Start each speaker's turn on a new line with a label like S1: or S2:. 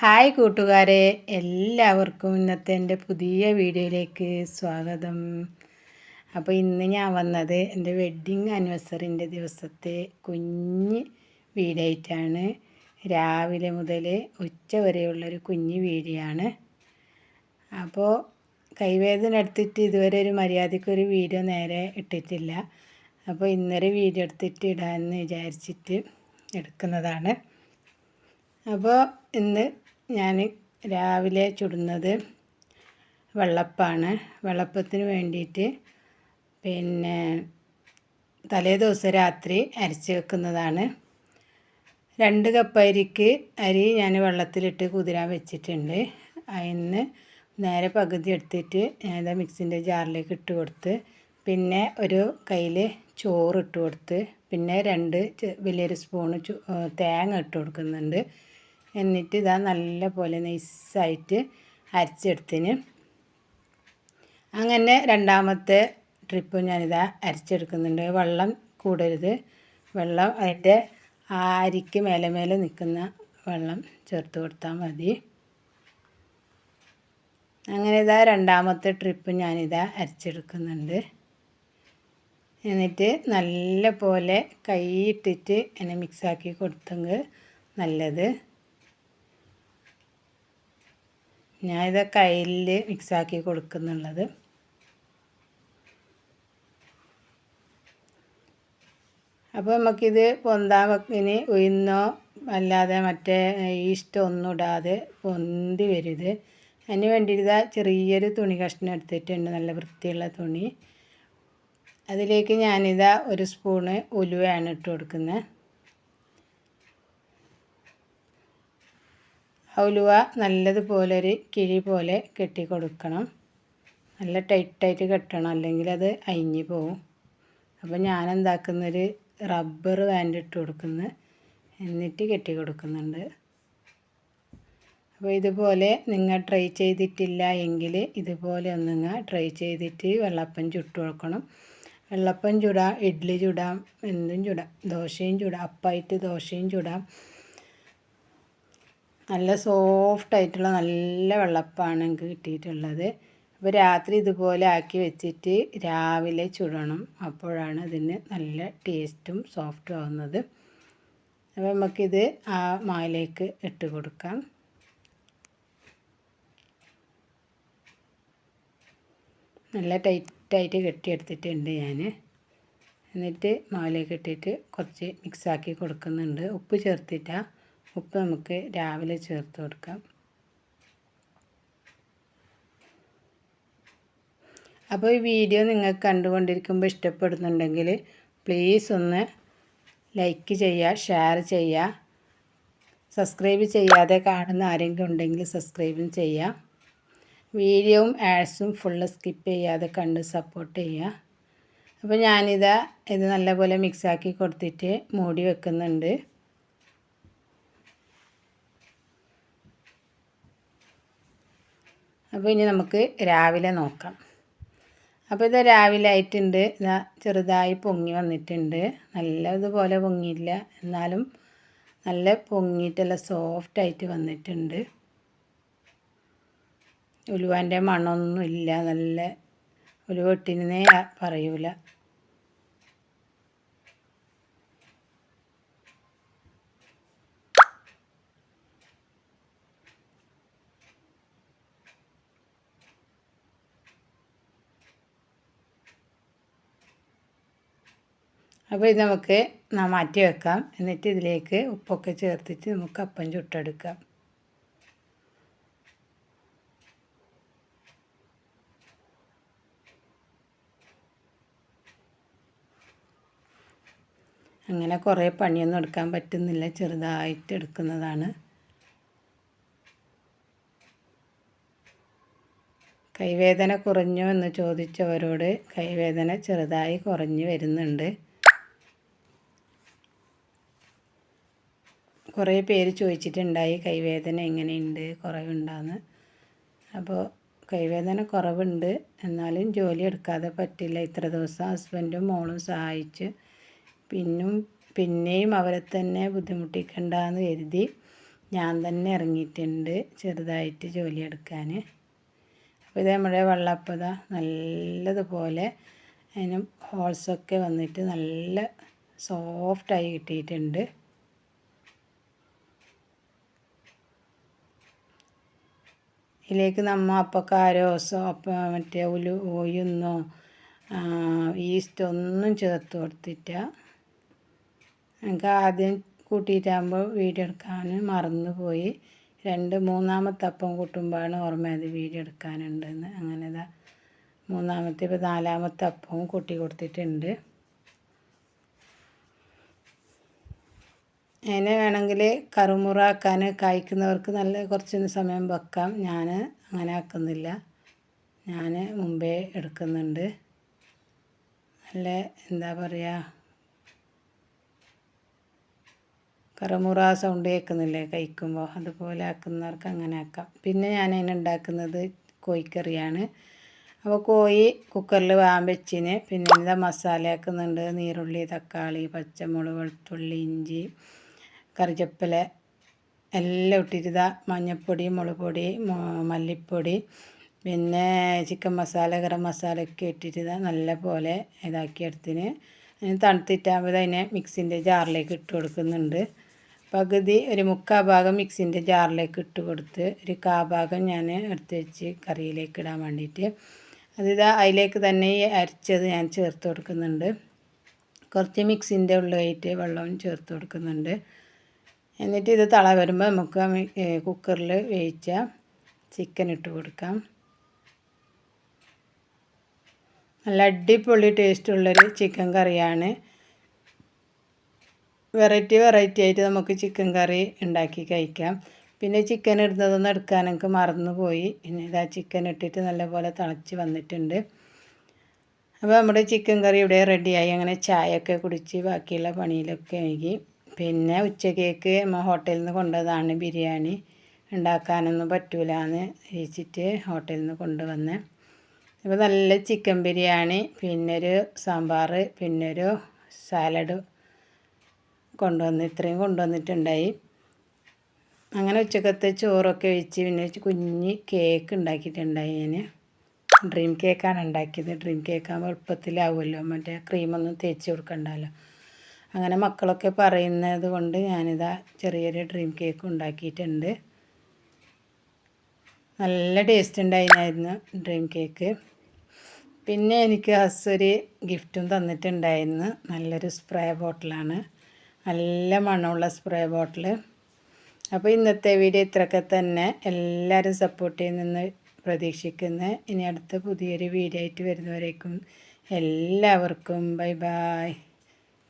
S1: Hi കൂട്ടുകാരെ എല്ലാവർക്കും ഇന്നത്തെ എന്റെ പുതിയ വീഡിയോയിലേക്ക് സ്വാഗതം. അപ്പോൾ ഇന്ന് ഞാൻ വന്നത് എന്റെ വെഡ്ഡിങ് ആനിവേഴ്സറിന്റെ ദിവസത്തെ കുഞ്ഞ് വീഡിയോ രാവിലെ മുതൽ ഉച്ച വരെയുള്ളൊരു കുഞ്ഞ് വീഡിയോ ആണ് അപ്പോൾ കൈവേദന എടുത്തിട്ട് ഇതുവരെ ഒരു മര്യാദയ്ക്കൊരു വീഡിയോ നേരെ ഇട്ടിട്ടില്ല. അപ്പോൾ ഇന്നൊരു വീഡിയോ എടുത്തിട്ട് ഇടാമെന്ന് വിചാരിച്ചിട്ട് എടുക്കുന്നതാണ്. അപ്പോൾ ഇന്ന് ഞാൻ രാവിലെ ചുടുന്നത് വെള്ളപ്പാണ്. വെള്ളപ്പത്തിന് വേണ്ടിയിട്ട് പിന്നെ തലേ ദിവസം രാത്രി അരച്ച് വെക്കുന്നതാണ്. രണ്ട് കപ്പ് അരിക്ക് അരി ഞാൻ വെള്ളത്തിലിട്ട് കുതിരാൻ വെച്ചിട്ടുണ്ട്. അതിന് നേരെ പകുതി എടുത്തിട്ട് ഞാൻ മിക്സിന്റെ ജാറിലേക്ക് ഇട്ട് കൊടുത്ത് പിന്നെ ഒരു കയ്യിൽ ചോറ് ഇട്ട് കൊടുത്ത് പിന്നെ രണ്ട് വലിയൊരു സ്പൂണ് തേങ്ങ ഇട്ട് കൊടുക്കുന്നുണ്ട്. എന്നിട്ട് ഇതാ നല്ല പോലെ നൈസായിട്ട് അരച്ചെടുത്തിന് അങ്ങനെ രണ്ടാമത്തെ ട്രിപ്പ് ഞാനിതാ അരച്ചെടുക്കുന്നുണ്ട്. വെള്ളം കൂടരുത്. വെള്ളം അതിന്റെ ആരിക്ക് മേലെ മേലെ നിൽക്കുന്ന വെള്ളം ചേർത്ത് കൊടുത്താൽ മതി. അങ്ങനെ ഇതാ രണ്ടാമത്തെ ട്രിപ്പ് ഞാനിതാ അരച്ചെടുക്കുന്നുണ്ട്. എന്നിട്ട് നല്ല പോലെ കൈയിട്ടിട്ട് എന്നെ മിക്സാക്കി കൊടുത്തെങ്കിൽ നല്ലത്. ഞാനിത് കയ്യിൽ മിക്സാക്കി കൊടുക്കുന്നുള്ളത്. അപ്പോൾ നമുക്കിത് പൊന്താൻ വെക്കിന് ഉയർന്നോ അല്ലാതെ മറ്റേ ഈസ്റ്റോ ഒന്നും ഇടാതെ പൊന്തി വരുത്. അതിന് വേണ്ടിയിട്ട് ചെറിയൊരു തുണി കഷ്ണം എടുത്തിട്ടുണ്ട് നല്ല വൃത്തിയുള്ള തുണി. അതിലേക്ക് ഞാനിതാ ഒരു സ്പൂണ് ഉലുവയാണ് ഇട്ട് കൊടുക്കുന്നത് ഉലുവ നല്ലതുപോലെ ഒരു കിഴി പോലെ കെട്ടി കൊടുക്കണം നല്ല ടൈറ്റായിട്ട് കെട്ടണം. അല്ലെങ്കിൽ അത് അയിഞ്ഞ് പോവും. അപ്പോൾ ഞാൻ എന്താക്കുന്നൊരു റബ്ബർ ബാൻഡ് ഇട്ട് കൊടുക്കുന്നു. എന്നിട്ട് കെട്ടി കൊടുക്കുന്നുണ്ട് അപ്പോൾ ഇതുപോലെ നിങ്ങൾ ട്രൈ ചെയ്തിട്ടില്ല എങ്കിൽ ഇതുപോലെ ഒന്ന് നിങ്ങൾ ട്രൈ ചെയ്തിട്ട് വെള്ളപ്പം ചുട്ടു കൊടുക്കണം. വെള്ളപ്പം ചുടാം ഇഡ്ഡലി ചുടാം എന്തും ചുടാം ദോശയും ചുടാം അപ്പായിട്ട് ദോശയും ചുടാം. നല്ല സോഫ്റ്റ് ആയിട്ടുള്ള നല്ല വെള്ളപ്പമാണ് എനിക്ക് കിട്ടിയിട്ടുള്ളത്. അപ്പോൾ രാത്രി ഇതുപോലെ ആക്കി വെച്ചിട്ട് രാവിലെ ചുടണം. അപ്പോഴാണ് ഇതിന് നല്ല ടേസ്റ്റും സോഫ്റ്റും ആവുന്നത്. അപ്പോൾ നമുക്കിത് ആ മായിലേക്ക് ഇട്ട് കൊടുക്കാം. നല്ല ടൈറ്റായിട്ട് കെട്ടിയെടുത്തിട്ടുണ്ട് ഞാൻ എന്നിട്ട് മാവിലേക്ക് ഇട്ടിട്ട് കുറച്ച് മിക്സാക്കി കൊടുക്കുന്നുണ്ട്. ഉപ്പ് ചേർത്തിട്ടാണ് ഉപ്പ് നമുക്ക് രാവിലെ ചേർത്ത് കൊടുക്കാം. അപ്പോൾ ഈ വീഡിയോ നിങ്ങൾക്ക് കണ്ടുകൊണ്ടിരിക്കുമ്പോൾ ഇഷ്ടപ്പെടുന്നുണ്ടെങ്കിൽ പ്ലീസ് ഒന്ന് ലൈക്ക് ചെയ്യുക ഷെയർ ചെയ്യുക. സബ്സ്ക്രൈബ് ചെയ്യാതെ കാണുന്ന ആരെങ്കിലും ഉണ്ടെങ്കിൽ സബ്സ്ക്രൈബും ചെയ്യുക. വീഡിയോവും ആഡ്സും ഫുള്ള് സ്കിപ്പ് ചെയ്യാതെ കണ്ട് സപ്പോർട്ട് ചെയ്യുക. അപ്പോൾ ഞാനിതാ ഇത് നല്ലപോലെ മിക്സാക്കി കൊടുത്തിട്ട് മൂടി വെക്കുന്നുണ്ട്. അപ്പോൾ ഇനി നമുക്ക് രാവിലെ നോക്കാം. അപ്പോൾ ഇത് രാവിലെ ആയിട്ടുണ്ട്. ഇതാ ചെറുതായി പൊങ്ങി വന്നിട്ടുണ്ട്. നല്ല ഇതുപോലെ പൊങ്ങിയില്ല. എന്നാലും നല്ല പൊങ്ങിയിട്ടല്ല സോഫ്റ്റായിട്ട് വന്നിട്ടുണ്ട്. ഉലുവാന്റെ മണമൊന്നും ഇല്ല നല്ല ഉലുവെട്ടിനെ പറയൂല. അപ്പോൾ ഇത് നമുക്ക് മാറ്റി വെക്കാം. എന്നിട്ട് ഇതിലേക്ക് ഉപ്പൊക്കെ ചേർത്തിട്ട് നമുക്ക് അപ്പം ചുട്ടെടുക്കാം. അങ്ങനെ കുറേ പണിയൊന്നും എടുക്കാൻ പറ്റുന്നില്ല. ചെറുതായിട്ട് എടുക്കുന്നതാണ്. കൈവേദന കുറഞ്ഞു എന്ന് ചോദിച്ചവരോട് കൈവേദന ചെറുതായി കുറഞ്ഞു വരുന്നുണ്ട്. കുറേ പേര് ചോദിച്ചിട്ടുണ്ടായി കൈവേദന എങ്ങനെയുണ്ട് കുറവുണ്ടാന്ന്. അപ്പോൾ കൈവേദന കുറവുണ്ട്. എന്നാലും ജോലി എടുക്കാതെ പറ്റില്ല. ഇത്ര ദിവസം ഹസ്ബൻഡും മോളും സഹായിച്ച് പിന്നും പിന്നെയും അവരെ തന്നെ ബുദ്ധിമുട്ടിക്കണ്ടെന്ന് കരുതി ഞാൻ തന്നെ ഇറങ്ങിയിട്ടുണ്ട് ചെറുതായിട്ട് ജോലി എടുക്കാൻ. അപ്പോൾ ഇത് നമ്മുടെ വെള്ളപ്പത നല്ലതുപോലെ അതിന് ഹോൾസൊക്കെ വന്നിട്ട് നല്ല സോഫ്റ്റായി കിട്ടിയിട്ടുണ്ട്. ഇതിലേക്ക് നമ്മ അപ്പക്കാരോ മറ്റേ ഉലു ഉയുന്നോ ഈസ്റ്റ് ഒന്നും ചേർത്ത് കൊടുത്തിട്ട. എനിക്ക് ആദ്യം കൂട്ടിയിട്ടാകുമ്പോൾ വീഡിയോ എടുക്കാൻ മറന്നു പോയി രണ്ട് മൂന്നാമത്തെ അപ്പം കൂട്ടുമ്പോഴാണ് ഓർമ്മയത് വീഡിയോ എടുക്കാനുണ്ടെന്ന്. അങ്ങനെ ഇതാ മൂന്നാമത്തെ ഇപ്പോൾ നാലാമത്തെ അപ്പവും കൂട്ടി കൊടുത്തിട്ടുണ്ട്. അതിനെ വേണമെങ്കിൽ കറുമുറാക്കാൻ കായ്ക്കുന്നവർക്ക് നല്ല കുറച്ച് സമയം വെക്കാം. ഞാൻ അങ്ങനെ ആക്കുന്നില്ല. ഞാൻ മുമ്പേ എടുക്കുന്നുണ്ട്. നല്ല എന്താ പറയുക കറമുറ സൗണ്ട് കേൾക്കുന്നില്ലേ കഴിക്കുമ്പോൾ അതുപോലെ ആക്കുന്നവർക്ക് അങ്ങനെ ആക്കാം. പിന്നെ ഞാൻ അതിനെ ഉണ്ടാക്കുന്നത് കോഴിക്കറിയാണ്. അപ്പോൾ കോഴി കുക്കറിൽ വാൻ വെച്ചിന്. പിന്നെ എന്താ മസാല ആക്കുന്നുണ്ട് നീരുള്ളി തക്കാളി പച്ചമുളക് വെളുത്തുള്ളി ഇഞ്ചി കറിച്ചപ്പില എല്ലാം ഇട്ടിട്ട് മഞ്ഞൾപ്പൊടി മുളക് പൊടി മല്ലിപ്പൊടി പിന്നെ ചിക്കൻ മസാല ഗരം മസാല ഒക്കെ ഇട്ടിട്ട് നല്ല പോലെ ഇതാക്കി എടുത്തിന്. തണുത്തിട്ടാകുമ്പോൾ അതിനെ മിക്സിന്റെ ജാറിലേക്ക് ഇട്ട് കൊടുക്കുന്നുണ്ട്. പകുതി ഒരു മുക്കാ ഭാഗം മിക്സിന്റെ ജാറിലേക്ക് ഇട്ട് കൊടുത്ത് ഒരു കാ ഭാഗം ഞാൻ എടുത്ത് വെച്ച് കറിയിലേക്ക് ഇടാൻ വേണ്ടിയിട്ട്. അതിതാ അതിലേക്ക് തന്നെ ഈ അരച്ചത് ഞാൻ ചേർത്ത് കൊടുക്കുന്നുണ്ട്. കുറച്ച് മിക്സിന്റെ ഉള്ളിലായിട്ട് വെള്ളവും ചേർത്ത് കൊടുക്കുന്നുണ്ട്. എന്നിട്ട് ഇത് തള വരുമ്പോൾ നമുക്ക് കുക്കറിൽ വേവിച്ച ചിക്കൻ ഇട്ട് കൊടുക്കാം. നല്ല അടിപൊളി ടേസ്റ്റുള്ളൊരു ചിക്കൻ കറിയാണ്. വെറൈറ്റി വെറൈറ്റി ആയിട്ട് നമുക്ക് ചിക്കൻ കറി ഉണ്ടാക്കി കഴിക്കാം. പിന്നെ ചിക്കൻ ഇടുന്നതൊന്നും എടുക്കാൻ എനിക്ക് മറന്നു പോയി പിന്നെ ഇതാ ചിക്കൻ ഇട്ടിട്ട് നല്ലപോലെ തിളച്ച് വന്നിട്ടുണ്ട്. അപ്പോൾ നമ്മുടെ ചിക്കൻ കറി ഇവിടെ റെഡിയായി അങ്ങനെ ചായയൊക്കെ കുടിച്ച് ബാക്കിയുള്ള പണിയിലൊക്കെ ആയി. പിന്നെ ഉച്ചക്കേക്ക് നമ്മൾ ഹോട്ടലിൽ നിന്ന് കൊണ്ടുവന്നതാണ് ബിരിയാണി. ഉണ്ടാക്കാനൊന്നും പറ്റൂല എന്ന് വെച്ചിട്ട് ഹോട്ടലിൽ നിന്ന് കൊണ്ടുവന്ന്. അപ്പോൾ നല്ല ചിക്കൻ ബിരിയാണി പിന്നൊരു സാമ്പാർ പിന്നൊരു സാലഡ് കൊണ്ടുവന്ന് ഇത്രയും കൊണ്ടുവന്നിട്ടുണ്ടായി. അങ്ങനെ ഉച്ചക്കത്തെ ചോറൊക്കെ വെച്ച് പിന്നെ കുഞ്ഞ് കേക്ക് ഉണ്ടാക്കിയിട്ടുണ്ടായി ഞാൻ ഡ്രീം കേക്കാണ് ഉണ്ടാക്കിയത്. ഡ്രീം കേക്കാകുമ്പോൾ എളുപ്പത്തിലാവുമല്ലോ. മറ്റേ ക്രീമൊന്നും തേച്ച് കൊടുക്കണ്ടല്ലോ. അങ്ങനെ മക്കളൊക്കെ പറയുന്നത് കൊണ്ട് ഞാനിതാ ചെറിയൊരു ഡ്രീം കേക്ക് ഉണ്ടാക്കിയിട്ടുണ്ട്. നല്ല ടേസ്റ്റ് ഉണ്ടായിരുന്നു ഡ്രീം കേക്ക് പിന്നെ എനിക്ക് ഹസ്സൊരു ഗിഫ്റ്റും തന്നിട്ടുണ്ടായിരുന്നു. നല്ലൊരു സ്പ്രേ ബോട്ടിലാണ് നല്ല മണമുള്ള സ്പ്രേ ബോട്ടിൽ അപ്പോൾ ഇന്നത്തെ വീഡിയോ ഇത്രയൊക്കെ തന്നെ. എല്ലാവരും സപ്പോർട്ട് ചെയ്യുന്ന പ്രതീക്ഷിക്കുന്നു. ഇനി അടുത്ത പുതിയൊരു വീഡിയോ ആയിട്ട് വരുന്നവരേക്കും എല്ലാവർക്കും bye bye